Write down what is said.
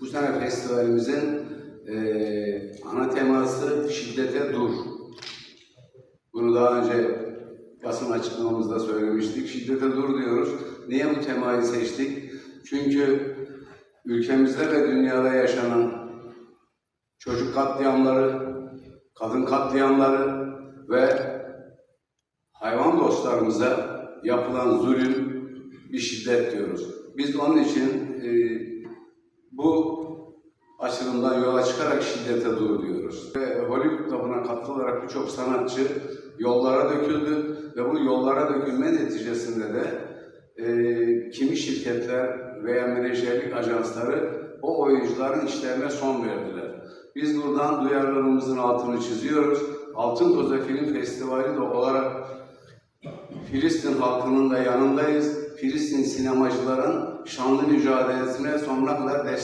Bu sene festivalimizin eee, ana teması şiddete dur. Bunu daha önce basın açıklamamızda söylemiştik. Şiddete dur diyoruz. Niye bu temayı seçtik? Çünkü ülkemizde ve dünyada yaşanan çocuk katliamları, kadın katliamları ve hayvan dostlarımıza yapılan zulüm bir şiddet diyoruz. Biz onun için e, bu açılımdan yola çıkarak şiddete dur diyoruz. Ve Hollywood'da buna katılarak birçok sanatçı yollara döküldü ve bu yollara dökülme neticesinde de e, kimi şirketler veya menajerlik ajansları o oyuncuların işlerine son verdiler. Biz buradan duyarlılığımızın altını çiziyoruz. Altın Koza Film Festivali de olarak Filistin halkının da yanındayız. Filistin sinemacıların şanlı mücadelesine sonuna kadar destek